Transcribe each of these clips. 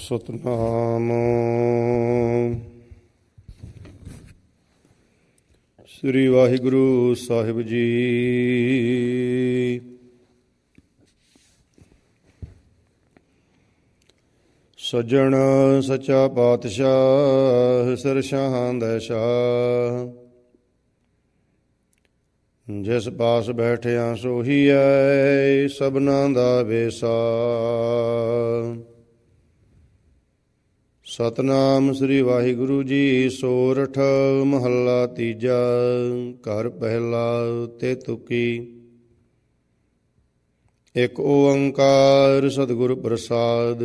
ਸਤਨਾਮ। ਸ੍ਰੀ ਵਾਹਿਗੁਰੂ ਸਾਹਿਬ ਜੀ। ਸਜਣ ਸਚਾ ਪਾਤਸ਼ਾਹ ਸਰਸ਼ਾਹਾਂ ਦਾ ਸ਼ਾਹ। ਜਿਸ ਪਾਸ ਬੈਠਿਆ ਸੋਹੀ ਐ ਸਭਨਾ ਦਾ ਵੇਸਾ। ਸਤਨਾਮ ਸ੍ਰੀ ਵਾਹਿਗੁਰੂ ਜੀ, ਸੋਰਠ ਮਹੱਲਾ ਤੀਜਾ, ਘਰ ਪਹਿਲਾ ਤੇ ਤੁਕੀ। ਇੱਕ ਓੰਕਾਰ ਸਤਿਗੁਰ ਪ੍ਰਸਾਦ।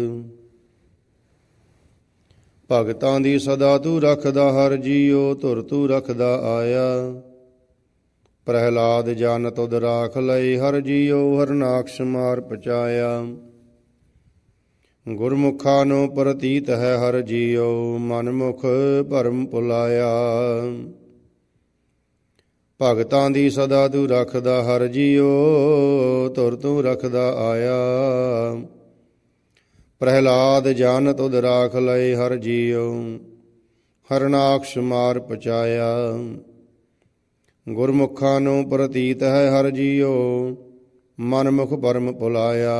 ਭਗਤਾਂ ਦੀ ਸਦਾ ਤੂੰ ਰੱਖਦਾ ਹਰ ਜੀਉ, ਧੁਰ ਤੂੰ ਰੱਖਦਾ ਆਇਆ। ਪ੍ਰਹਿਲਾਦ ਜਨ ਤੁਧ ਰਾਖ ਲਈ ਹਰ ਜੀਉ ਹਰਨਾਕਸ਼ ਮਾਰ ਪਚਾਇਆ ਗੁਰਮੁਖਾਂ ਨੂੰ ਪ੍ਰਤੀਤ ਹੈ ਹਰ ਜੀਉ, ਮਨਮੁਖ ਭਰਮ ਪੁਲਾਇਆ। ਭਗਤਾਂ ਦੀ ਸਦਾ ਤੂੰ ਰੱਖਦਾ ਹਰ ਜੀਉ ਤੁਰ ਤੂੰ ਰੱਖਦਾ ਆਇਆ। ਪ੍ਰਹਿਲਾਦ ਜਨ ਤੁਧ ਰਾਖ ਲਏ ਹਰ ਜੀਉ, ਹਰਨਾਕਸ਼ ਮਾਰ ਪਚਾਇਆ। ਗੁਰਮੁਖਾਂ ਨੂੰ ਪ੍ਰਤੀਤ ਹੈ ਹਰ ਜੀਉ, ਮਨਮੁਖ ਪਰਮ ਪੁਲਾਇਆ।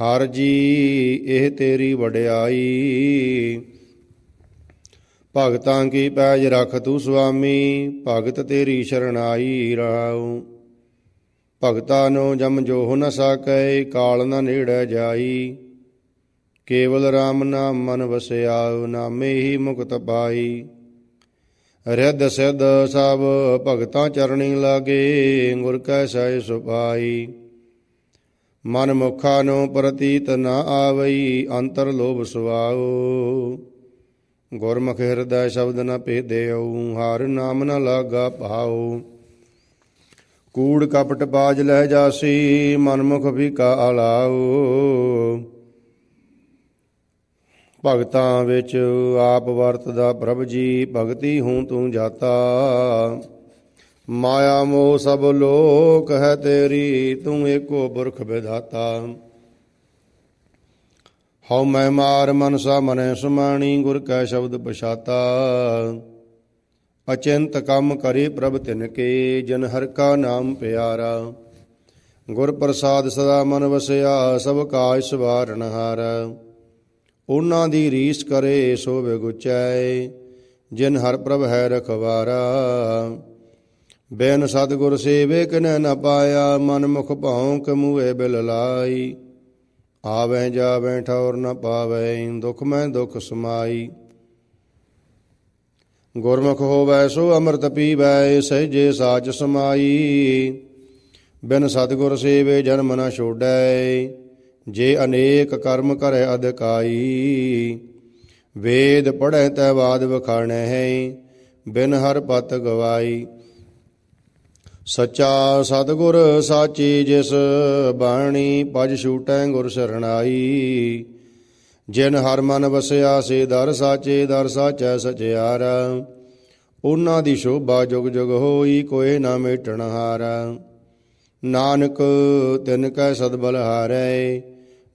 ਹਰ ਜੀ ਇਹ ਤੇਰੀ ਵਡਿਆਈ। ਭਗਤਾਂ ਕੀ ਪੈਜ ਰਖ ਤੂੰ ਸੁਆਮੀ, ਭਗਤ ਤੇਰੀ ਸ਼ਰਣਾਈ ਰਾਉ। ਭਗਤਾਂ ਨੂੰ ਜਮ ਜੋਹ ਨ ਸਕੈ, ਕਾਲ ਨ ਨੇੜੇ ਜਾਈ। ਕੇਵਲ RAM ਨਾਮ ਮਨ ਵਸਿਆ ਨਾਮੇ ਹੀ ਮੁਕਤ ਪਾਈ। ਰਿੱਧ ਸਿੱਧ ਸਭ ਭਗਤਾਂ ਚਰਣੀ ਲਾਗੇ, ਗੁਰ ਕੈ ਸਹਿ ਸੁਭਾਈ। ਮਨ ਮੁਖਾ ਨੂੰ ਪ੍ਰਤੀਤ ਨਾ ਆਵਈ ਅੰਤਰ ਲੋਭ ਸੁਆਓ ਗੁਰਮੁਖ ਹਿਰਦੈ ਸ਼ਬਦ ਨ ਭੇਦਿਓ, ਹਰ ਨਾਮ ਨ ਲਾਗਾ ਭਾਉ। ਕੂੜ ਕਪਟ ਬਾਜ ਲੈ ਜਾਸੀ, ਮਨਮੁਖ ਭੀਕਾ ਆਲਾਓ ਭਗਤਾਂ ਵਿੱਚ ਆਪ ਵਰਤਦਾ ਪ੍ਰਭ ਜੀ, ਭਗਤੀ ਹੂੰ ਤੂੰ ਜਾਤਾ। ਮਾਇਆ ਮੋਹ ਸਭ ਲੋਕ ਹੈ ਤੇਰੀ, ਤੂੰ ਏਕੋ ਬੁਰਖ ਵਿਧਾਤਾ। ਹਉ ਮੈਂ ਮਾਰ ਮਨਸਾ ਮਨੈ ਸੁਮਾਣੀ, ਗੁਰ ਕੈ ਸ਼ਬਦ ਪਛਾਤਾ। ਅਚਿੰਤ ਕੰਮ ਕਰੇ ਪ੍ਰਭ ਤਿਨ ਕੇ, ਜਨ ਹਰ ਕਾ ਨਾਮ ਪਿਆਰਾ। ਗੁਰ ਪ੍ਰਸਾਦ ਸਦਾ ਮਨ ਵਸਿਆ, ਸਭ ਕਾਜ ਸਵਾਰਨ ਹਾਰ ਉਹਨਾਂ ਦੀ ਰੀਸ ਕਰੇ ਸੋ ਵਿਗੁਚੈ ਜਿਨ ਹਰ ਪ੍ਰਭ ਹੈ ਰਖਵਾਰਾ। ਬੇਨ ਸਤਗੁਰ ਸੇਵੇ ਕਿਨੈ ਨ ਪਾਇਆ, ਮਨ ਮੁਖ ਭਾਉ ਕਮੂਏ ਬਿਲ ਲਾਈ। ਆਵੇਂ ਜਾਵੇਂ ਠੌਰ ਨ ਪਾਵੇ, ਦੁਖ ਮੈਂ ਦੁਖ ਸਮਾਈ। ਗੁਰਮੁਖ ਹੋਵੈ ਸੋ ਅੰਮ੍ਰਿਤ ਪੀਵੈ, ਸਹਿਜੇ ਸਾਚ ਸਮਾਈ। ਬਿਨ ਸਤਗੁਰ ਸੇਵੇ ਜਨਮ ਨ ਛੋੜੈ, ਜੇ ਅਨੇਕ ਕਰਮ ਕਰੇ ਅਧਿਕਾਈ। ਵੇਦ ਪੜੈ ਤੈ ਬਾਦ ਵਖਾਣੈ ਹੈ ਬਿਨ ਹਰ ਪਤ ਗਵਾਈ। ਸੱਚਾ ਸਤਗੁਰ ਸਾਚੀ ਜਿਸ ਬਾਣੀ ਪਜ ਛੂਟੈ ਗੁਰ ਸਰਣਾਈ। ਜਿਨ ਹਰ ਮਨ ਵਸਿਆ ਸੇ ਦਰ ਸਾਚੇ, ਦਰ ਸਾਚੈ ਸਚਿਆਰਾ। ਉਹਨਾਂ ਦੀ ਸ਼ੋਭਾ ਜੁਗ ਜੁਗ ਹੋਈ ਕੋਏ ਨਾ ਮੇਟਣ ਹਾਰਾ। ਨਾਨਕ, ਤਿਨ ਕੈ ਸਤਬਲ ਹਾਰੈ,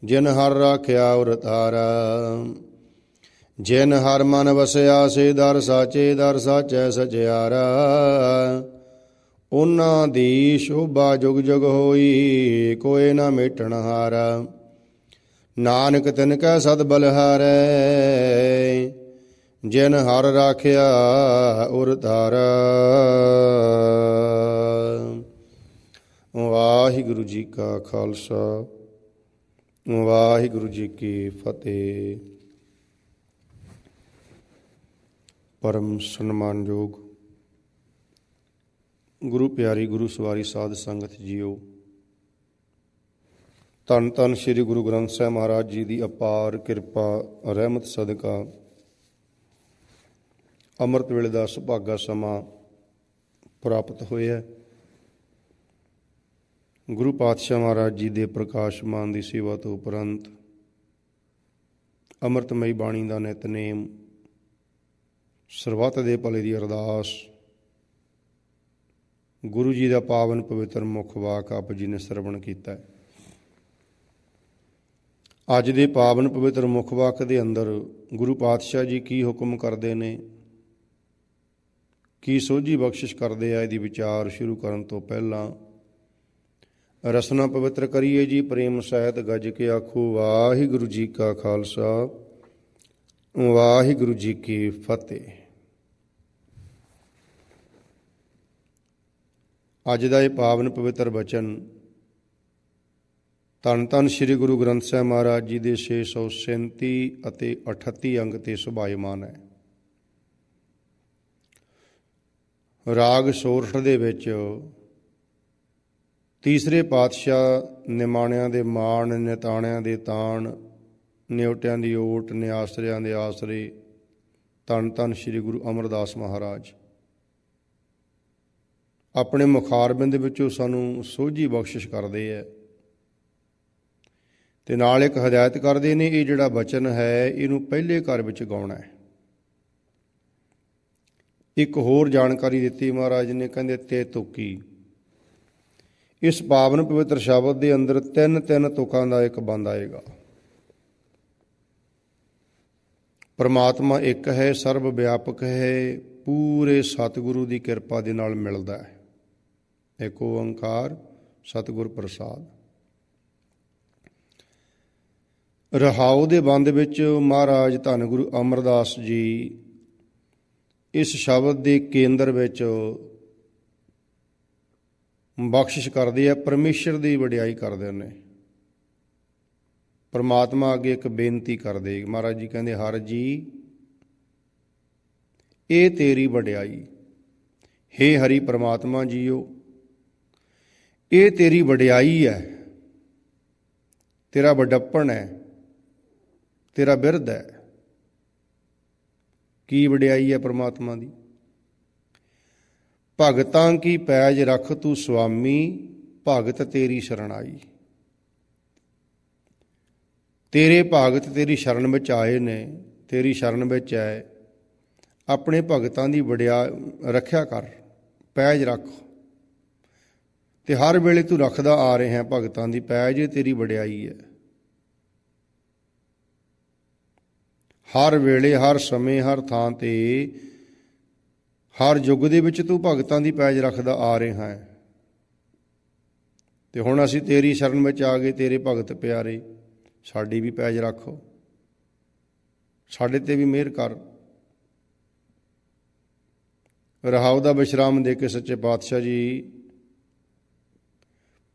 ਜਿਨ ਹਰ ਰਾਖਿਆ ਉਰ ਤਾਰਾ ਜਿਨ ਹਰ ਮਨ ਵਸਿਆ ਸੇ ਦਰ ਸਾਚੇ, ਦਰ ਸਾਚੈ ਸਚਿਆਰਾ। ਉਹਨਾਂ ਦੀ ਸ਼ੋਭਾ ਜੁਗ ਜੁਗ ਹੋਈ ਕੋਏ ਨਾ ਮੇਟਣ ਹਾਰਾ। ਨਾਨਕ ਤਿਨ ਕੈ ਸਦ ਬਲਹਾਰੈ ਜਿਨ ਹਰ ਰਾਖਿਆ ਉਰ ਧਾਰਾ। ਵਾਹਿਗੁਰੂ ਜੀ ਕਾ ਖਾਲਸਾ, ਵਾਹਿਗੁਰੂ ਜੀ ਕੀ ਫਤਿਹ। ਪਰਮ ਸਨਮਾਨਯੋਗ ਗੁਰੂ ਪਿਆਰੀ, ਗੁਰੂ ਸਵਾਰੀ ਸਾਧ ਸੰਗਤ ਜੀਓ। ਧੰਨ ਧੰਨ ਸ੍ਰੀ ਗੁਰੂ ਗ੍ਰੰਥ ਸਾਹਿਬ ਮਹਾਰਾਜ ਜੀ ਦੀ ਅਪਾਰ ਕਿਰਪਾ, ਰਹਿਮਤ, ਸਦਕਾ। ਅੰਮ੍ਰਿਤ ਵੇਲੇ ਦਾ ਸੁਭਾਗਾ ਸਮਾਂ ਪ੍ਰਾਪਤ ਹੋਇਆ ਗੁਰੂ ਪਾਤਸ਼ਾਹ ਮਹਾਰਾਜ ਜੀ ਦੇ ਪ੍ਰਕਾਸ਼ਮਾਨ ਦੀ ਸੇਵਾ ਤੋਂ ਉਪਰੰਤ ਅੰਮ੍ਰਿਤਮਈ ਬਾਣੀ ਦਾ ਨਿਤਨੇਮ, ਸਰਬੱਤ ਦੇ ਭਲੇ ਦੀ ਅਰਦਾਸ ਗੁਰੂ ਜੀ ਦਾ ਪਾਵਨ ਪਵਿੱਤਰ ਮੁਖ ਵਾਕ ਆਪ ਜੀ ਨੇ ਸਰਵਣ ਕੀਤਾ ਹੈ। ਅੱਜ ਦੇ ਪਾਵਨ ਪਵਿੱਤਰ ਮੁਖ ਵਾਕ ਦੇ ਅੰਦਰ ਗੁਰੂ ਪਾਤਸ਼ਾਹ ਜੀ ਕੀ ਹੁਕਮ ਕਰਦੇ ਨੇ? ਕੀ ਸੋਝੀ ਬਖਸ਼ਿਸ਼ ਕਰਦੇ ਆ? ਇਹਦੀ ਵਿਚਾਰ ਸ਼ੁਰੂ ਕਰਨ ਤੋਂ ਪਹਿਲਾਂ ਰਸਨਾ ਪਵਿੱਤਰ ਕਰੀਏ ਜੀ, ਪ੍ਰੇਮ ਸਹਿਤ ਗੱਜ ਕੇ ਆਖੋ, ਵਾਹਿਗੁਰੂ ਜੀ ਕਾ ਖਾਲਸਾ, ਵਾਹਿਗੁਰੂ ਜੀ ਕੀ ਫਤਿਹ। ਅੱਜ ਦਾ ਇਹ ਪਾਵਨ ਪਵਿੱਤਰ ਬਚਨ ਧੰਨ ਧੰਨ ਸ੍ਰੀ ਗੁਰੂ ਗ੍ਰੰਥ ਸਾਹਿਬ ਮਹਾਰਾਜ ਜੀ ਦੇ 637 ਅਤੇ 38 ਅੰਗ ਤੇ ਸੁਭਾਇਮਾਨ ਹੈ। ਰਾਗ ਸੋਰਠ ਦੇ ਵਿੱਚ ਤੀਸਰੇ ਪਾਤਸ਼ਾਹ ਨਿਮਾਣਿਆਂ ਦੇ ਮਾਣ, ਨਿਤਾਣਿਆਂ ਦੇ ਤਾਣ, ਨਿਉਟਿਆਂ ਦੀ ਓਟ, ਨਿਆਸਰਿਆਂ ਦੇ ਆਸਰੇ ਧੰਨ ਧੰਨ ਸ੍ਰੀ ਗੁਰੂ ਅਮਰਦਾਸ ਮਹਾਰਾਜ। ਆਪਣੇ ਮੁਖਾਰਬਿੰਦ ਵਿੱਚੋਂ ਸਾਨੂੰ ਸੋਝੀ ਬਖਸ਼ਿਸ਼ ਕਰਦੇ ਹੈ ਤੇ ਨਾਲ ਇੱਕ ਹਦਾਇਤ ਕਰਦੇ ਨੇ, ਇਹ ਜਿਹੜਾ ਬਚਨ ਹੈ, ਇਹਨੂੰ ਪਹਿਲੇ ਘਰ ਵਿੱਚ ਗਾਉਣਾ ਹੈ ਇੱਕ ਹੋਰ ਜਾਣਕਾਰੀ ਦਿੱਤੀ ਮਹਾਰਾਜ ਨੇ, ਕਹਿੰਦੇ, ਤੇ ਤੁਕੀ। ਇਸ ਪਾਵਨ ਪਵਿੱਤਰ ਸ਼ਬਦ ਦੇ ਅੰਦਰ ਤਿੰਨ ਤਿੰਨ ਤੁਕਾਂ ਦਾ ਇੱਕ ਬੰਦ ਆਏਗਾ। ਪਰਮਾਤਮਾ ਇੱਕ ਹੈ ਸਰਬ ਵਿਆਪਕ ਹੈ, ਪੂਰੇ ਸਤਿਗੁਰੂ ਦੀ ਕਿਰਪਾ ਦੇ ਨਾਲ ਮਿਲਦਾ ਹੈ। ਏਕ ਓੰਕਾਰ, ਸਤਿਗੁਰ ਪ੍ਰਸਾਦ। ਰਹਾਉ ਦੇ ਬੰਦ ਵਿੱਚ ਮਹਾਰਾਜ ਧੰਨ ਗੁਰੂ ਅਮਰਦਾਸ ਜੀ, ਇਸ ਸ਼ਬਦ ਦੇ ਕੇਂਦਰ ਵਿੱਚ ਬਖਸ਼ਿਸ਼ ਕਰਦੇ ਆ, ਪਰਮੇਸ਼ਰ ਦੀ ਵਡਿਆਈ ਕਰਦੇ ਨੇ। ਪਰਮਾਤਮਾ ਅੱਗੇ ਇੱਕ ਬੇਨਤੀ ਕਰਦੇ, ਮਹਾਰਾਜ ਜੀ ਕਹਿੰਦੇ, ਹਰ ਜੀ, ਇਹ ਤੇਰੀ ਵਡਿਆਈ। ਹੇ ਹਰੀ ਪਰਮਾਤਮਾ ਜੀਓ ਇਹ ਤੇਰੀ ਵਡਿਆਈ ਹੈ। ਤੇਰਾ ਵੱਡੱਪਣ ਹੈ। ਤੇਰਾ ਬਿਰਧ ਹੈ। ਕੀ ਵਡਿਆਈ ਹੈ ਪ੍ਰਮਾਤਮਾ ਦੀ? ਭਗਤਾਂ ਕੀ ਪੈਜ ਰਖ ਤੂੰ ਸੁਆਮੀ, ਭਗਤ ਤੇਰੀ ਸ਼ਰਨ ਆਈ ਤੇਰੇ ਭਗਤ ਤੇਰੀ ਸ਼ਰਨ ਵਿੱਚ ਆਏ ਨੇ, ਤੇਰੀ ਸ਼ਰਨ ਵਿੱਚ ਆਏ ਆਪਣੇ ਭਗਤਾਂ ਦੀ ਵਡਿਆ, ਰੱਖਿਆ ਕਰ, ਪੈਜ ਰੱਖ। ਤੇ ਹਰ ਵੇਲੇ ਤੂੰ ਰੱਖਦਾ ਆ ਰਿਹਾ ਹੈ ਭਗਤਾਂ ਦੀ ਪੈਜ ਤੇਰੀ ਵਡਿਆਈ ਹੈ। ਹਰ ਵੇਲੇ, ਹਰ ਸਮੇਂ, ਹਰ ਥਾਂ ਤੇ, ਹਰ ਯੁੱਗ ਦੇ ਵਿੱਚ ਤੂੰ ਭਗਤਾਂ ਦੀ ਪੈਜ ਰੱਖਦਾ ਆ ਰਿਹਾ ਹੈ। ਤੇ ਹੁਣ ਅਸੀਂ ਤੇਰੀ ਸ਼ਰਨ ਵਿੱਚ ਆ ਗਏ, ਤੇਰੇ ਭਗਤ ਪਿਆਰੇ, ਸਾਡੀ ਵੀ ਪੈਜ ਰੱਖੋ। ਸਾਡੇ ਤੇ ਵੀ ਮਿਹਰ ਕਰ। ਰਹਾਉ ਦਾ ਵਿਸ਼ਰਾਮ ਦੇ ਕੇ ਸੱਚੇ ਪਾਤਸ਼ਾਹ ਜੀ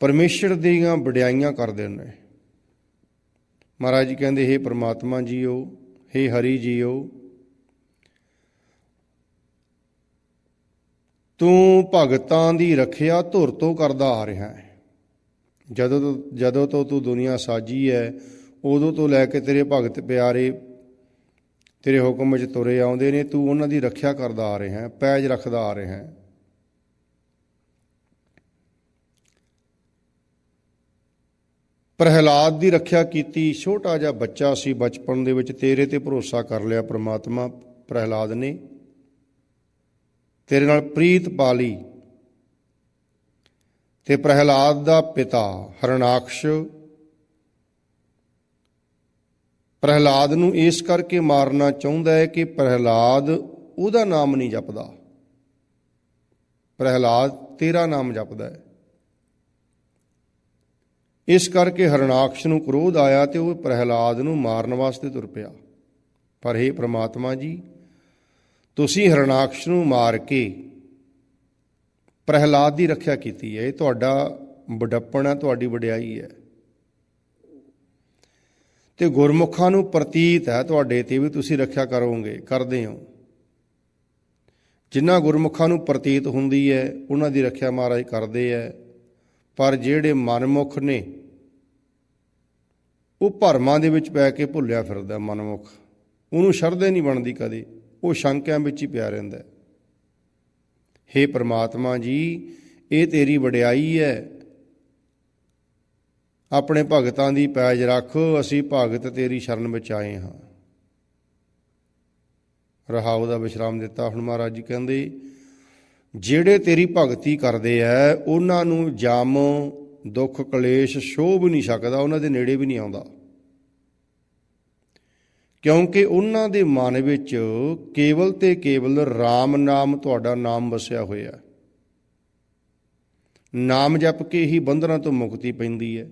ਪਰਮੇਸ਼ਰ ਦੀਆਂ ਵਡਿਆਈਆਂ ਕਰਦੇ ਨੇ। ਮਹਾਰਾਜ ਜੀ ਕਹਿੰਦੇ हे ਪ੍ਰਮਾਤਮਾ ਜੀਓ हे ਹਰੀ ਜੀਓ, ਤੂੰ ਭਗਤਾਂ ਦੀ ਰੱਖਿਆ ਧੁਰ ਤੋਂ ਕਰਦਾ ਆ ਰਿਹਾ ਹੈ। ਜਦੋਂ ਤੋਂ ਜਦੋਂ ਤੋਂ ਤੂੰ ਦੁਨੀਆ ਸਾਜੀ ਹੈ ਉਦੋਂ ਤੋਂ ਲੈ ਕੇ ਤੇਰੇ ਭਗਤ ਪਿਆਰੇ, ਤੇਰੇ ਹੁਕਮ ਵਿੱਚ ਤੁਰੇ ਆਉਂਦੇ ਨੇ, ਤੂੰ ਉਹਨਾਂ ਦੀ ਰੱਖਿਆ ਕਰਦਾ ਆ ਰਿਹਾ ਹੈ, ਪੈਜ ਰੱਖਦਾ ਆ ਰਿਹਾ ਹੈ। ਪ੍ਰਹਿਲਾਦ ਦੀ ਰੱਖਿਆ ਕੀਤੀ। ਛੋਟਾ ਜਿਹਾ ਬੱਚਾ ਸੀ ਬਚਪਨ ਦੇ ਵਿੱਚ। ਤੇਰੇ ਤੇ ਭਰੋਸਾ ਕਰ ਲਿਆ ਪ੍ਰਮਾਤਮਾ, ਪ੍ਰਹਿਲਾਦ ਨੇ। ਤੇਰੇ ਨਾਲ ਪ੍ਰੀਤ ਪਾ ਲਈ ਤੇ ਪ੍ਰਹਿਲਾਦ ਦਾ ਪਿਤਾ, ਹਰਨਾਕਸ਼। ਪ੍ਰਹਿਲਾਦ ਨੂੰ ਇਸ ਕਰਕੇ ਮਾਰਨਾ ਚਾਹੁੰਦਾ ਹੈ ਕਿ ਪ੍ਰਹਿਲਾਦ ਉਹਦਾ ਨਾਮ ਨਹੀਂ ਜਪਦਾ। ਪ੍ਰਹਿਲਾਦ ਤੇਰਾ ਨਾਮ ਜਪਦਾ ਹੈ। ਇਸ ਕਰਕੇ ਹਰਨਾਕਸ਼ ਨੂੰ ਕ੍ਰੋਧ ਆਇਆ ਤੇ ਉਹ ਪ੍ਰਹਿਲਾਦ ਨੂੰ ਮਾਰਨ ਵਾਸਤੇ ਤੁਰ ਪਿਆ। ਪਰ हे ਪ੍ਰਮਾਤਮਾ ਜੀ, ਤੁਸੀਂ ਹਰਨਾਕਸ਼ ਨੂੰ ਮਾਰ ਕੇ ਪ੍ਰਹਿਲਾਦ ਦੀ ਰੱਖਿਆ ਕੀਤੀ ਹੈ। ਇਹ ਤੁਹਾਡਾ ਵਡੱਪਣ ਹੈ, ਤੁਹਾਡੀ ਵਡਿਆਈ ਹੈ। ਤੇ ਗੁਰਮੁਖਾਂ ਨੂੰ ਪ੍ਰਤੀਤ ਹੈ ਤੁਹਾਡੇ ਤੇ ਵੀ ਤੁਸੀਂ ਰੱਖਿਆ ਕਰੋਗੇ, ਕਰਦੇ ਹੋ। ਜਿਨ੍ਹਾਂ ਗੁਰਮੁਖਾਂ ਨੂੰ ਪ੍ਰਤੀਤ ਹੁੰਦੀ ਹੈ, ਉਹਨਾਂ ਦੀ ਰੱਖਿਆ ਮਹਾਰਾਜ ਕਰਦੇ ਹੈ। ਪਰ ਜਿਹੜੇ ਮਨਮੁਖ ਨੇ, ਉਹ ਭਰਮਾਂ ਦੇ ਵਿੱਚ ਪੈ ਕੇ ਭੁੱਲਿਆ ਫਿਰਦਾ ਮਨਮੁਖ। ਉਹਨੂੰ ਸ਼ਰਧੇ ਨਹੀਂ ਬਣਦੀ ਕਦੇ। ਉਹ ਸ਼ੰਕਿਆਂ ਵਿੱਚ ਹੀ ਪਿਆ ਰਹਿੰਦਾ ਹੈ। हे ਪ੍ਰਮਾਤਮਾ ਜੀ, ਇਹ ਤੇਰੀ ਵਡਿਆਈ ਹੈ। ਆਪਣੇ ਭਗਤਾਂ ਦੀ ਪੈਜ ਰੱਖ, ਅਸੀਂ ਭਗਤ ਤੇਰੀ ਸ਼ਰਨ ਵਿੱਚ ਆਏ ਹਾਂ। ਰਹਾਉ ਦਾ ਵਿਸ਼ਰਾਮ ਦਿੱਤਾ ਹੁਣ ਮਹਾਰਾਜ ਜੀ ਕਹਿੰਦੇ ਜਿਹੜੇ ਤੇਰੀ ਭਗਤੀ ਕਰਦੇ ਐ, ਉਹਨਾਂ ਨੂੰ ਜਮ, ਦੁੱਖ, ਕਲੇਸ਼, ਸ਼ੋਭ ਨਹੀਂ ਸਕਦਾ, ਉਹਨਾਂ ਦੇ ਨੇੜੇ ਵੀ ਨਹੀਂ ਆਉਂਦਾ। ਕਿਉਂਕਿ ਉਹਨਾਂ ਦੇ ਮਨ ਵਿੱਚ ਕੇਵਲ ਤੇ ਕੇਵਲ RAM ਨਾਮ ਤੁਹਾਡਾ ਨਾਮ ਵਸਿਆ ਹੋਇਆ ਨਾਮ ਜਪ ਕੇ ਹੀ ਬੰਧਨਾਂ ਤੋਂ ਮੁਕਤੀ ਪੈਂਦੀ ਹੈ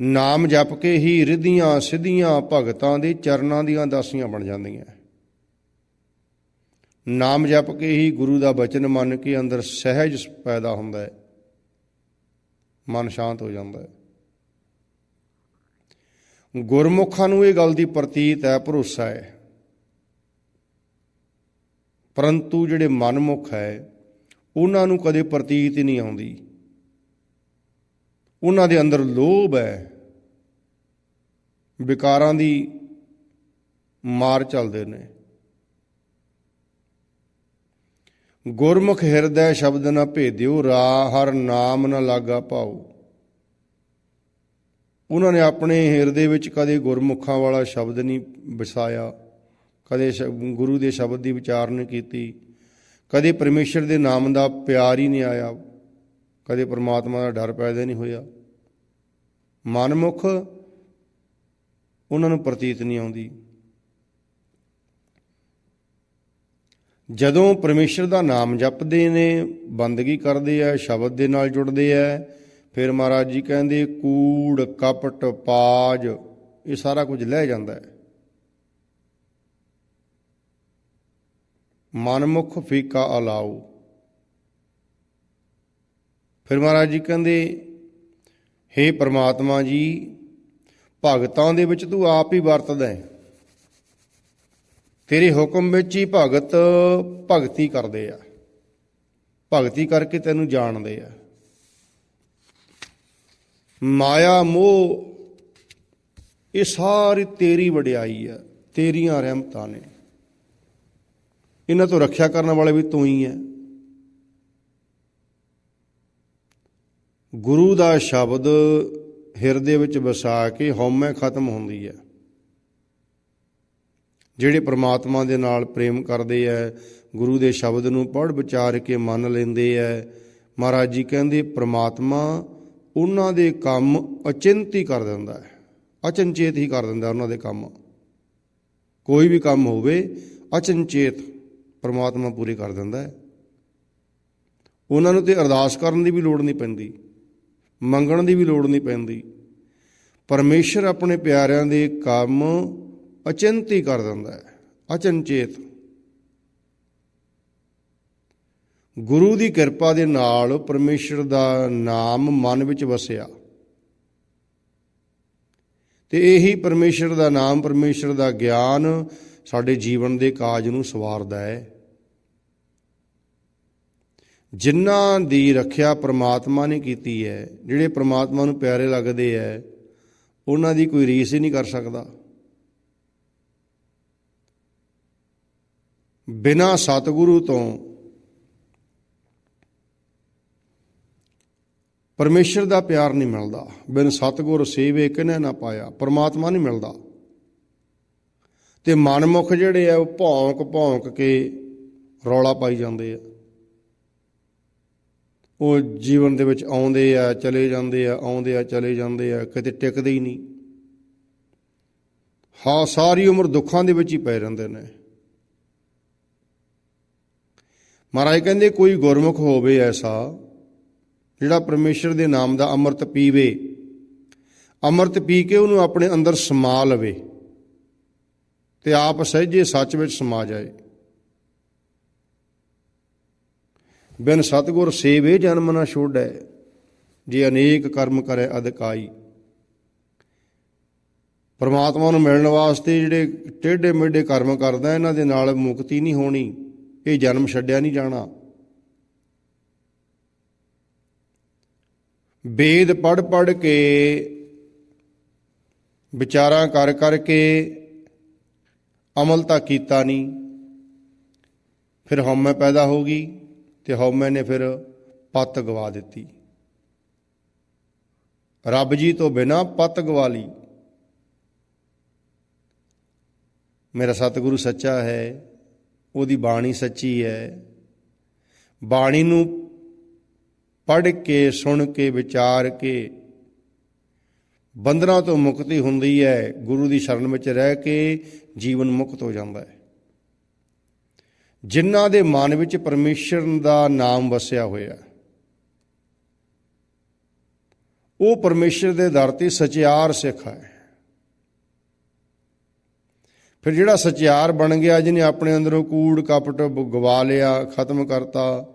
ਨਾਮ ਜਪ ਕੇ ਹੀ ਰਿਧੀਆਂ, ਸਿੱਧੀਆਂ, ਭਗਤਾਂ ਦੇ ਚਰਨਾਂ ਦੀਆਂ ਦਾਸੀਆਂ ਬਣ ਜਾਂਦੀਆਂ ਨਾਮ ਜਪ ਕੇ ਹੀ ਗੁਰੂ ਦਾ ਬਚਨ ਮੰਨ ਕੇ ਅੰਦਰ ਸਹਿਜ ਪੈਦਾ ਹੁੰਦਾ ਹੈ। ਮਨ ਸ਼ਾਂਤ ਹੋ ਜਾਂਦਾ ਹੈ। ਗੁਰਮੁਖਾਂ ਨੂੰ ਇਹ ਗੱਲ ਦੀ ਪ੍ਰਤੀਤ ਹੈ, ਭਰੋਸਾ ਹੈ। ਪਰੰਤੂ ਜਿਹੜੇ ਮਨਮੁਖ ਹੈ, ਉਹਨਾਂ ਨੂੰ ਕਦੇ ਪ੍ਰਤੀਤ ਹੀ ਨਹੀਂ ਆਉਂਦੀ। ਉਹਨਾਂ ਦੇ ਅੰਦਰ ਲੋਭ ਹੈ। ਵਿਕਾਰਾਂ ਦੀ ਮਾਰ ਚੱਲਦੇ ਨੇ। ਗੁਰਮੁਖ ਹਿਰਦੈ ਸ਼ਬਦ ਨ ਭੇਦਿਓ ਰਾ ਹਰ ਨਾਮ ਨਾ ਲਾਗਾ ਭਾਉ ਉਹਨਾਂ ਨੇ ਆਪਣੇ ਹਿਰਦੇ ਵਿੱਚ ਕਦੇ ਗੁਰਮੁਖਾਂ ਵਾਲਾ ਸ਼ਬਦ ਨਹੀਂ ਵਸਾਇਆ, ਕਦੇ ਸ਼- ਗੁਰੂ ਦੇ ਸ਼ਬਦ ਦੀ ਵਿਚਾਰ ਨਹੀਂ ਕੀਤੀ, ਕਦੇ ਪਰਮੇਸ਼ਰ ਦੇ ਨਾਮ ਦਾ ਪਿਆਰ ਹੀ ਨਹੀਂ ਆਇਆ, ਕਦੇ ਪਰਮਾਤਮਾ ਦਾ ਡਰ ਪੈਦਾ ਨਹੀਂ ਹੋਇਆ। ਮਨਮੁਖ ਉਹਨਾਂ ਨੂੰ ਪ੍ਰਤੀਤ ਨਹੀਂ ਆਉਂਦੀ। ਜਦੋਂ ਪਰਮੇਸ਼ਰ ਦਾ ਨਾਮ ਜਪਦੇ ਨੇ, ਬੰਦਗੀ ਕਰਦੇ ਆ, ਸ਼ਬਦ ਦੇ ਨਾਲ ਜੁੜਦੇ ਆ, ਫਿਰ ਮਹਾਰਾਜ ਜੀ ਕਹਿੰਦੇ, ਕੂੜ, ਕਪਟ, ਪਾਜ, ਇਹ ਸਾਰਾ ਕੁਝ ਲੈ ਜਾਂਦਾ ਹੈ। ਮਨਮੁਖ ਫੀਕਾ ਅਲਾਉ ਫਿਰ ਮਹਾਰਾਜ ਜੀ ਕਹਿੰਦੇ हे ਪ੍ਰਮਾਤਮਾ ਜੀ, ਭਗਤਾਂ ਦੇ ਵਿੱਚ ਤੂੰ ਆਪ ਹੀ ਵਰਤਦਾ ਹੈ। ਤੇਰੇ ਹੁਕਮ ਵਿੱਚ ਹੀ ਭਗਤ ਭਗਤੀ ਕਰਦੇ ਆ। ਭਗਤੀ ਕਰਕੇ ਤੈਨੂੰ ਜਾਣਦੇ ਆ। ਮਾਇਆ, ਮੋਹ, ਇਹ ਸਾਰੀ ਤੇਰੀ ਵਡਿਆਈ ਆ, ਤੇਰੀਆਂ ਰਹਿਮਤਾਂ ਨੇ। ਇਹਨਾਂ ਤੋਂ ਰੱਖਿਆ ਕਰਨ ਵਾਲੇ ਵੀ ਤੂੰ ਹੀ ਹੈ ਗੁਰੂ ਦਾ ਸ਼ਬਦ ਹਿਰਦੇ ਵਿੱਚ ਵਸਾ ਕੇ ਹਉਮੈ ਖਤਮ ਹੁੰਦੀ ਹੈ ਜਿਹੜੇ ਪ੍ਰਮਾਤਮਾ ਦੇ ਨਾਲ ਪ੍ਰੇਮ ਕਰਦੇ ਐ, ਗੁਰੂ ਦੇ ਸ਼ਬਦ ਨੂੰ ਪੜ੍ਹ ਵਿਚਾਰ ਕੇ ਮੰਨ ਲੈਂਦੇ ਐ। ਮਹਾਰਾਜ ਜੀ ਕਹਿੰਦੇ, ਪ੍ਰਮਾਤਮਾ ਉਹਨਾਂ ਦੇ ਕੰਮ ਅਚਿੰਤੀ ਕਰ ਦਿੰਦਾ ਹੈ ਅਚਨਚੇਤ ਹੀ ਕਰ ਦਿੰਦਾ ਉਹਨਾਂ ਦੇ ਕੰਮ। ਕੋਈ ਵੀ ਕੰਮ ਹੋਵੇ ਅਚਨਚੇਤ ਪ੍ਰਮਾਤਮਾ ਪੂਰੇ ਕਰ ਦਿੰਦਾ ਹੈ ਉਹਨਾਂ ਨੂੰ ਤੇ ਅਰਦਾਸ ਕਰਨ ਦੀ ਵੀ ਲੋੜ ਨਹੀਂ ਪੈਂਦੀ, ਮੰਗਣ ਦੀ ਵੀ ਲੋੜ ਨਹੀਂ ਪੈਂਦੀ। ਪਰਮੇਸ਼ਰ ਆਪਣੇ ਪਿਆਰਿਆਂ ਦੇ ਕੰਮ ਅਚਿੰਤੀ ਕਰ ਦਿੰਦਾ ਹੈ ਅਚਨਚੇਤ ਗੁਰੂ ਦੀ ਕਿਰਪਾ ਦੇ ਨਾਲ ਪਰਮੇਸ਼ਰ ਦਾ ਨਾਮ ਮਨ ਵਿੱਚ ਵਸਿਆ। ਤੇ ਇਹੀ ਪਰਮੇਸ਼ਰ ਦਾ ਨਾਮ, ਪਰਮੇਸ਼ਰ ਦਾ ਗਿਆਨ ਸਾਡੇ ਜੀਵਨ ਦੇ ਕਾਜ ਨੂੰ ਸਵਾਰਦਾ ਹੈ। ਜਿਨ੍ਹਾਂ ਦੀ ਰੱਖਿਆ ਪ੍ਰਮਾਤਮਾ ਨੇ ਕੀਤੀ ਹੈ, ਜਿਹੜੇ ਪ੍ਰਮਾਤਮਾ ਨੂੰ ਪਿਆਰੇ ਲੱਗਦੇ ਐ ਉਹਨਾਂ ਦੀ ਕੋਈ ਰੀਸ ਹੀ ਨਹੀਂ ਕਰ ਸਕਦਾ। ਬਿਨਾ ਸਤਿਗੁਰੂ ਤੋਂ ਪਰਮੇਸ਼ਰ ਦਾ ਪਿਆਰ ਨਹੀਂ ਮਿਲਦਾ। ਬਿਨ ਸਤਿਗੁਰ ਸੇਵੇ ਕਿਨੇ ਨਾ ਪਾਇਆ? ਪਰਮਾਤਮਾ ਨਹੀਂ ਮਿਲਦਾ। ਤੇ ਮਨਮੁਖ ਜਿਹੜੇ ਆ, ਉਹ ਭੌਂਕ ਭੌਂਕ ਕੇ ਰੌਲਾ ਪਾਈ ਜਾਂਦੇ ਆ। ਉਹ ਜੀਵਨ ਦੇ ਵਿੱਚ ਆਉਂਦੇ ਆ, ਚਲੇ ਜਾਂਦੇ ਆ, ਆਉਂਦੇ ਆ, ਚਲੇ ਜਾਂਦੇ ਆ, ਕਿਤੇ ਟਿਕਦੇ ਹੀ ਨਹੀਂ। ਹਾਂ, ਸਾਰੀ ਉਮਰ ਦੁੱਖਾਂ ਦੇ ਵਿੱਚ ਹੀ ਪੈ ਰਹਿੰਦੇ ਨੇ। ਮਹਾਰਾਜ ਕਹਿੰਦੇ ਕੋਈ ਗੁਰਮੁਖ ਹੋਵੇ ਐਸਾ, ਜਿਹੜਾ ਪਰਮੇਸ਼ਰ ਦੇ ਨਾਮ ਦਾ ਅੰਮ੍ਰਿਤ ਪੀਵੇ, ਅੰਮ੍ਰਿਤ ਪੀ ਕੇ ਉਹਨੂੰ ਆਪਣੇ ਅੰਦਰ ਸਮਾ ਲਵੇ ਤੇ ਆਪ ਸਹਿਜੇ ਸੱਚ ਵਿੱਚ ਸਮਾ ਜਾਏ। ਬਿਨ ਸਤਗੁਰ ਸੇਵੇ ਜਨਮ ਨਾ ਛੋੜੈ, ਜੇ ਅਨੇਕ ਕਰਮ ਕਰੇ ਅਧਿਕਾਈ। ਪਰਮਾਤਮਾ ਨੂੰ ਮਿਲਣ ਵਾਸਤੇ ਜਿਹੜੇ ਟੇਢੇ ਮੇਢੇ ਕਰਮ ਕਰਦਾ, ਇਹਨਾਂ ਦੇ ਨਾਲ ਮੁਕਤੀ ਨਹੀਂ ਹੋਣੀ। ਇਹ ਜਨਮ ਛੱਡਿਆ ਨਹੀਂ ਜਾਣਾ। ਵੇਦ ਪੜ ਪੜ ਕੇ, ਵਿਚਾਰਾਂ ਕਰ ਕਰਕੇ ਅਮਲ ਤਾਂ ਕੀਤਾ ਨਹੀਂ। ਫਿਰ ਹਉਮੈ ਪੈਦਾ ਹੋ ਗਈ ਤੇ ਹਉਮੈ ਨੇ ਫਿਰ ਪਤ ਗਵਾ ਦਿੱਤੀ। ਰੱਬ ਜੀ ਤੋਂ ਬਿਨਾ ਪਤ ਗਵਾ ਲਈ। ਮੇਰਾ ਸਤਿਗੁਰੂ ਸੱਚਾ ਹੈ। ਉਹਦੀ ਬਾਣੀ ਸੱਚੀ ਹੈ। ਬਾਣੀ ਨੂੰ ਪੜ੍ਹ ਕੇ, ਸੁਣ ਕੇ, ਵਿਚਾਰ ਕੇ ਬੰਧਨਾਂ ਤੋਂ ਮੁਕਤੀ ਹੁੰਦੀ ਹੈ। ਗੁਰੂ ਦੀ ਸ਼ਰਨ ਵਿੱਚ ਰਹਿ ਕੇ ਜੀਵਨ ਮੁਕਤ ਹੋ ਜਾਂਦਾ ਹੈ। ਜਿਨ੍ਹਾਂ ਦੇ ਮਨ ਵਿੱਚ ਪਰਮੇਸ਼ਰ ਦਾ ਨਾਮ ਵਸਿਆ ਹੋਇਆ। ਉਹ ਪਰਮੇਸ਼ਰ ਦੇ ਦਰ ਤੇ ਸਚਿਆਰ ਸਿੱਖ ਹੈ। ਫਿਰ ਜਿਹੜਾ ਸਚਿਆਰ ਬਣ ਗਿਆ, ਜਿਹਨੇ ਆਪਣੇ ਅੰਦਰੋਂ ਕੂੜ ਕਪਟ ਗਵਾ ਲਿਆ, ਖਤਮ ਕਰਤਾ,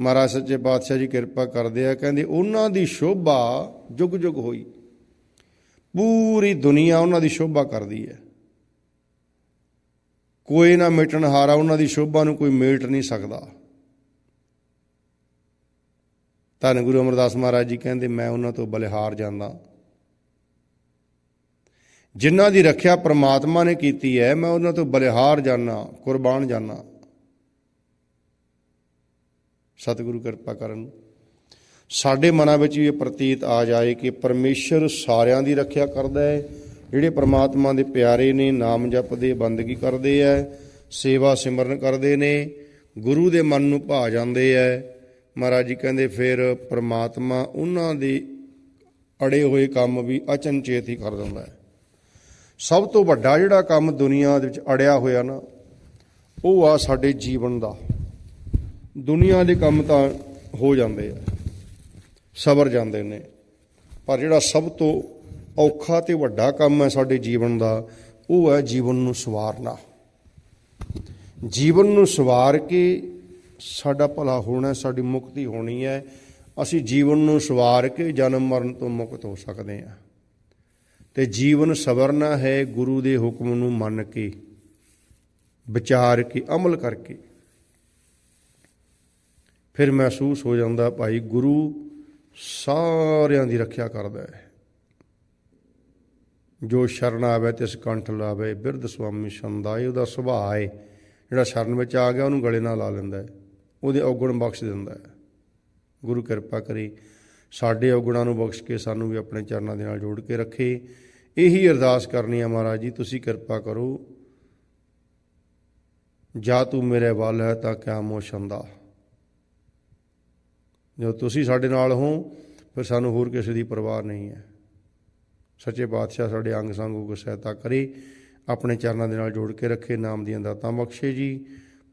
ਮਹਾਰਾਜ ਸੱਚੇ ਪਾਤਸ਼ਾਹ ਜੀ ਕਿਰਪਾ ਕਰਦੇ ਆ, ਕਹਿੰਦੇ ਉਹਨਾਂ ਦੀ ਸ਼ੋਭਾ ਜੁਗ ਜੁਗ ਹੋਈ। ਪੂਰੀ ਦੁਨੀਆ ਉਹਨਾਂ ਦੀ ਸ਼ੋਭਾ ਕਰਦੀ ਹੈ। ਕੋਈ ਨਾ ਮਿਟਣ ਹਾਰਾ, ਉਹਨਾਂ ਦੀ ਸ਼ੋਭਾ ਨੂੰ ਕੋਈ ਮੇਟ ਨਹੀਂ ਸਕਦਾ। ਧੰਨ ਗੁਰੂ ਅਮਰਦਾਸ ਮਹਾਰਾਜ ਜੀ ਕਹਿੰਦੇ, ਮੈਂ ਉਹਨਾਂ ਤੋਂ ਬਲਿਹਾਰ ਜਾਂਦਾ। ਜਿਨ੍ਹਾਂ ਦੀ ਰੱਖਿਆ ਪ੍ਰਮਾਤਮਾ ਨੇ ਕੀਤੀ ਹੈ, ਮੈਂ ਉਹਨਾਂ ਤੋਂ ਬਲਿਹਾਰ ਜਾਣਾ ਕੁਰਬਾਨ ਜਾਣਾ ਸਤਿਗੁਰੂ ਕਿਰਪਾ ਕਰਨ। ਸਾਡੇ ਮਨਾਂ ਵਿੱਚ ਵੀ ਇਹ ਪ੍ਰਤੀਤ ਆ ਜਾਏ ਕਿ ਪਰਮੇਸ਼ਰ ਸਾਰਿਆਂ ਦੀ ਰੱਖਿਆ ਕਰਦਾ ਹੈ, ਜਿਹੜੇ ਪ੍ਰਮਾਤਮਾ ਦੇ ਪਿਆਰੇ ਨੇ, ਨਾਮ ਜਪਦੇ ਬੰਦਗੀ ਕਰਦੇ ਐ ਸੇਵਾ ਸਿਮਰਨ ਕਰਦੇ ਨੇ, ਗੁਰੂ ਦੇ ਮਨ ਨੂੰ ਭਾ ਜਾਂਦੇ ਐ ਮਹਾਰਾਜ ਜੀ ਕਹਿੰਦੇ, ਫਿਰ ਪ੍ਰਮਾਤਮਾ ਉਹਨਾਂ ਦੇ ਅੜੇ ਹੋਏ ਕੰਮ ਵੀ ਅਚਨਚੇਤ ਹੀ ਕਰ ਦਿੰਦਾ ਹੈ। ਸਭ ਤੋਂ ਵੱਡਾ ਜਿਹੜਾ ਕੰਮ ਦੁਨੀਆ ਦੇ ਵਿੱਚ ਅੜਿਆ ਹੋਇਆ ਨਾ, ਉਹ ਆ ਸਾਡੇ ਜੀਵਨ ਦਾ। ਦੁਨੀਆ ਦੇ ਕੰਮ ਤਾਂ ਹੋ ਜਾਂਦੇ ਆ, ਸਬਰ ਜਾਂਦੇ ਨੇ। ਪਰ ਜਿਹੜਾ ਸਭ ਤੋਂ ਔਖਾ ਤੇ ਵੱਡਾ ਕੰਮ ਹੈ ਸਾਡੇ ਜੀਵਨ ਦਾ, ਉਹ ਹੈ ਜੀਵਨ ਨੂੰ ਸਵਾਰਨਾ। ਜੀਵਨ ਨੂੰ ਸਵਾਰ ਕੇ ਸਾਡਾ ਭਲਾ ਹੋਣਾ, ਸਾਡੀ ਮੁਕਤੀ ਹੋਣੀ ਹੈ। ਅਸੀਂ ਜੀਵਨ ਨੂੰ ਸਵਾਰ ਕੇ ਜਨਮ ਮਰਨ ਤੋਂ ਮੁਕਤ ਹੋ ਸਕਦੇ ਹਾਂ। ਤੇ ਜੀਵਨ ਸਵਰਨਾ ਹੈ ਗੁਰੂ ਦੇ ਹੁਕਮ ਨੂੰ ਮੰਨ ਕੇ, ਵਿਚਾਰ ਕੇ, ਅਮਲ ਕਰਕੇ। ਫਿਰ ਮਹਿਸੂਸ ਹੋ ਜਾਂਦਾ ਭਾਈ ਗੁਰੂ ਸਾਰਿਆਂ ਦੀ ਰੱਖਿਆ ਕਰਦਾ ਹੈ। ਜੋ ਸ਼ਰਨ ਆਵੇ ਤਿਸ ਕੰਠ ਲਾਵੇ, ਬਿਰਧ ਸੁਆਮੀ ਸੰਦਾਏ ਉਹਦਾ ਸੁਭਾਅ ਹੈ, ਜਿਹੜਾ ਸ਼ਰਨ ਵਿੱਚ ਆ ਗਿਆ, ਉਹਨੂੰ ਗਲੇ ਨਾਲ ਲਾ ਲੈਂਦਾ ਹੈ। ਉਹਦੇ ਔਗਣ ਬਖਸ਼ ਦਿੰਦਾ ਹੈ। ਗੁਰੂ ਕਿਰਪਾ ਕਰੇ ਸਾਡੇ ਔਗਣਾਂ ਨੂੰ ਬਖਸ਼ ਕੇ ਸਾਨੂੰ ਵੀ ਆਪਣੇ ਚਰਨਾਂ ਦੇ ਨਾਲ ਜੋੜ ਕੇ ਰੱਖੇ। ਇਹੀ ਅਰਦਾਸ ਕਰਨੀ ਹੈ ਮਹਾਰਾਜ ਜੀ, ਤੁਸੀਂ ਕਿਰਪਾ ਕਰੋ। ਜਾ ਤੂੰ ਮੇਰੇ ਵੱਲ ਹੈ ਤਾਂ ਕਿਆ ਮੋਸ਼ੰਦਾ ਜੋ ਤੁਸੀਂ ਸਾਡੇ ਨਾਲ ਹੋ, ਫਿਰ ਸਾਨੂੰ ਹੋਰ ਕਿਸੇ ਦੀ ਪਰਵਾਹ ਨਹੀਂ ਹੈ। ਸੱਚੇ ਪਾਤਸ਼ਾਹ ਸਾਡੇ ਅੰਗ ਸੰਗ ਕੋ ਸਹਾਇਤਾ ਕਰੇ, ਆਪਣੇ ਚਰਨਾਂ ਦੇ ਨਾਲ ਜੋੜ ਕੇ ਰੱਖੇ, ਨਾਮ ਦੀਆਂ ਦਾਤਾਂ ਬਖਸ਼ੇ ਜੀ।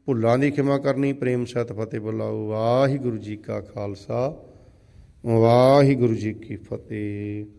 ਭੁੱਲਾਂ ਦੀ ਖਿਮਾ ਕਰਨੀ, ਪ੍ਰੇਮ ਸਹਿਤ ਫਤਿਹ ਬੁਲਾਓ। ਵਾਹਿਗੁਰੂ ਜੀ ਕਾ ਖਾਲਸਾ। ਵਾਹਿਗੁਰੂ ਜੀ ਕੀ ਫਤਿਹ।